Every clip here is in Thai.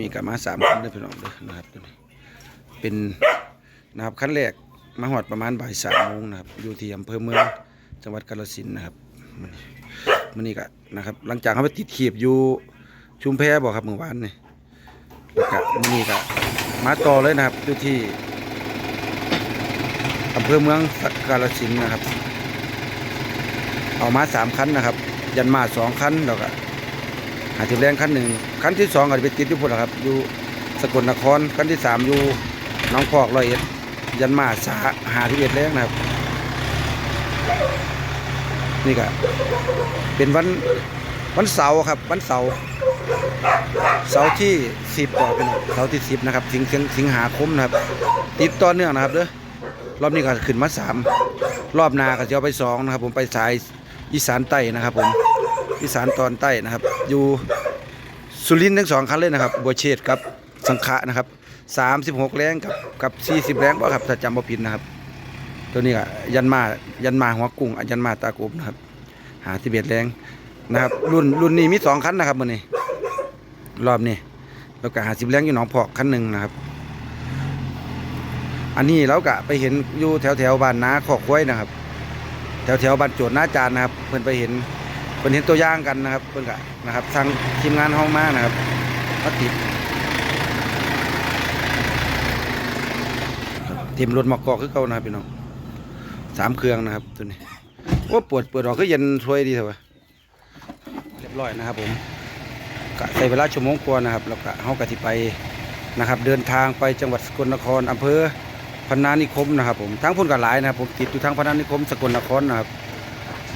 มีกับมาสามคันเลยพี่น้องเด้อนะครับตัวนี้เป็นนะครับขั้นแรกมาหอดประมาณบ่ายสามโมงนะครับอยู่ที่อำเภอเมืองจังหวัดกาฬสินธุ์นะครับมันนี่ก็นะครับ หลังจากเขาไปติดขีบอยู่ชุมแพบอกครับเมื่อวานนี่แล้วก็มันนี่ก็มาต่อเลยนะครับอยู่ที่อำเภอเมืองกาฬสินธุ์นะครับ เอามาสามคันนะครับ ยันมาสองคันแล้วก็ หาทิพแรงขั้นหนึ่งขั้นที่สองก็จะไปติดอยู่พุ่นครับ อยู่สกลนครขั้นที่สามอยู่หน้องพอกร้อยเอ็ด ยันมาสาหาที่เอ็ดแรงนะครับ นี่ก็เป็นวันวันเสาร์ครับ วันเสาร์เสาร์ที่สิบต่อเป็นเสาร์ที่สิบนะครับสิงสิงสิงหาคมนะครับ ติดต่อเนื่องนะครับเด้อรอบนี้ก็ขึ้นมาสามรอบนาก็จะเอาไปสองนะครับ ผมไปสายอีสานใต้นะครับผม อีสานตอนใต้นะครับ อยู่สุรินทร์ทั้งสองคันเลยนะครับบัวเชษกับสังขะนะครับสามสิบหกแรงกับกับสี่สิบแรงบ่ครับถ้าจำบ่ผิดนะครับ ตัวนี้ก็ยันมายันมาหัวกุ้งยันมาตากบนะครับหาสิบเอ็ดแรงนะครับ รุ่นรุ่นนี้มีสองคันนะครับมือนี้รอบนี้แล้วก็หาสิบแรงอยู่หนองพอกคันหนึ่งนะครับ อันนี้เราก็ไปเห็นอยู่แถวแถวบ้านนาขอกควยนะครับ แถวแถวบ้านโจทย์หน้าจานนะครับ เพิ่นไปเห็น เพิ่นเห็นตัวอย่างกันนะครับเพิ่อนก็นะครับ ทางทีมงานห้องมานะครับมาติดทีมรถมอกอคือเก่านะครับพี่น้องสามเครื่องนะครับตัวนี้ว่าปวดปิดออกก็เย็นช่วยดีเถอะเรียบร้อยนะครับ ผมกะใช้เวลาชั่วโมงกว่านะครับ แล้วก็เฮาก็สิไปนะครับ เดินทางไปจังหวัดสกลนครอำเภอพนานิคมนะครับ ผมทั้งพุ่นกับหลายนะครับ ผมติดอยู่ทั้งพนานิคมสกลนครนะครับ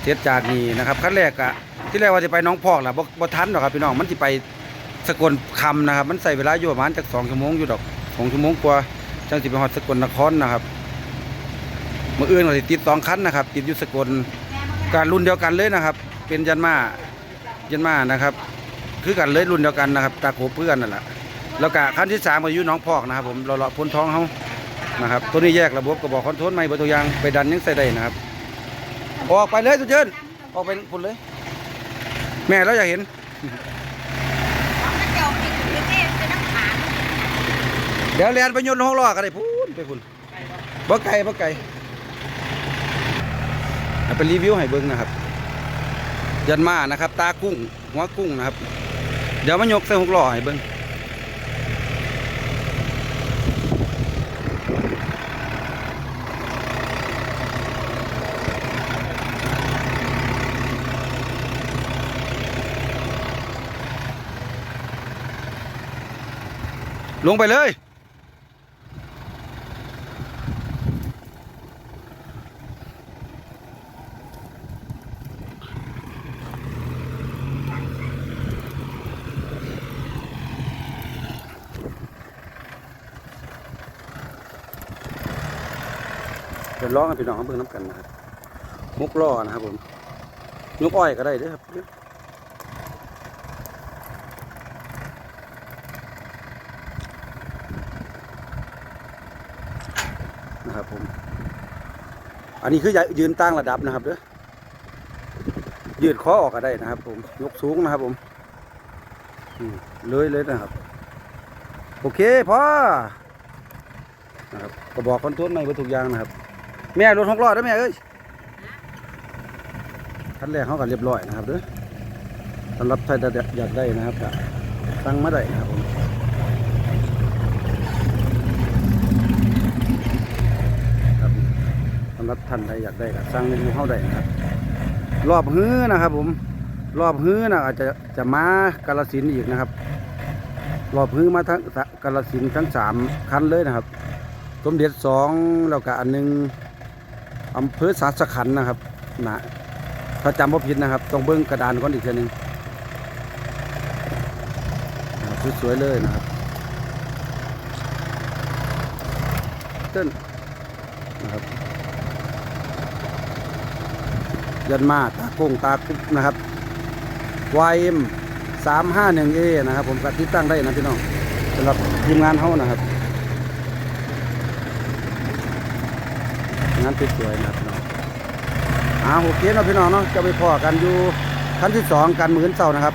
เทียจากนี้นะครับขั้นแรกอะที่แรกว่าจะไปน้องพอกแหละบ่บ่ทันหรอกครับพี่น้องมันจะไปสกลคำนะครับ มันใส่เวลาอยู่ประมาณจากสองชั่วโมงอยู่ดอกสองชั่วโมงกว่าจังสิไปฮอดสกลนครนะครับเมื่ออื่นก็สิติดสองคันนะครับ ติดอยู่สกลการรุ่นเดียวกันเลยนะครับ เป็นยันมายันมานะครับ คือกันเลยรุ่นเดียวกันนะครับตาโขบเพื่อนนั่นแหละแล้วก็คันที่สามก็อยู่น้องพอกนะครับ ผมเราเลาะพ้นท้องเขานะครับตัวนี้แยกระบบกระบอกคอนโทรลไม่เบอร์ตัวอยางไปดันยังใส่ได้นะครับ ออกไปเลยทุกเชิญออกไปพุ่นเลย แม่เราอยากเห็นเดี๋ยวเรียนไปโยนห้องล้อกันได้พูนไปพุ่นบ่ไก่บ่ไก่เอาไปรีวิวให้เบิ่งนะครับ ยันมานะครับ ตากุ้งหัวกุ้งนะครับ เดี๋ยวมายกใส่หกล้อให้เบิ่ง ลงไปเลย เดี๋ยวร้องให้พี่น้องเขาเบิ่งน้ำกันนะครับมุกล้อนะครับผมยกอ้อยก็ได้เด้วยครับ นะครับผม อันนี้คือยืนตั้งระดับนะครับเด้อยืดคอออกก็ได้นะครับ ผม ยกสูงนะครับผมเลยเลยนะครับ โอเคพ่อนะครับก็บอกคอนโทรลไม่เบรรทุกอยางนะครับ แม่รถหกล้อได้แม่เอ้ยขั้นแรกเขาก็เรียบร้อยนะครับเด้อสำหรับใครอยากได้นะครับก็ตั้งมาได้นะครับผม ครับสำหรับท่านใดอยากได้ก็สั่งเมนูเข้าได้นะครับ รอบฮื้อนะครับ ผม รอบฮื้อนะอาจจะจะมากาลสินอีกนะครับ รอบฮื้อมาทั้งกาลสินทั้งสามคันเลยนะครับ สมเด็จสองแล้วก็อันหนึงอำเภอสาสขันนะครับนะถ้าจำบ่ผิดนะครับ ต้องเบิ้งกระดานก่อนอีกทีหนึงสวยๆเลยนะครับเต้นนะครับ ยันมาตาโกงตาคุกนะครับ YM 351A นะครับ ผมก็ติดตั้งได้นะพี่น้องสำหรับทีมงานเขานะครับ งานติดสวยนะพี่น้องอ่าโอเคเนาะพี่น้องเนาะจะไปพอกันอยู่ขั้นที่สองกันหมื่นเสานะครับ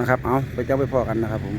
นะครับ เอาไปเจ้าไปพอกันนะครับผม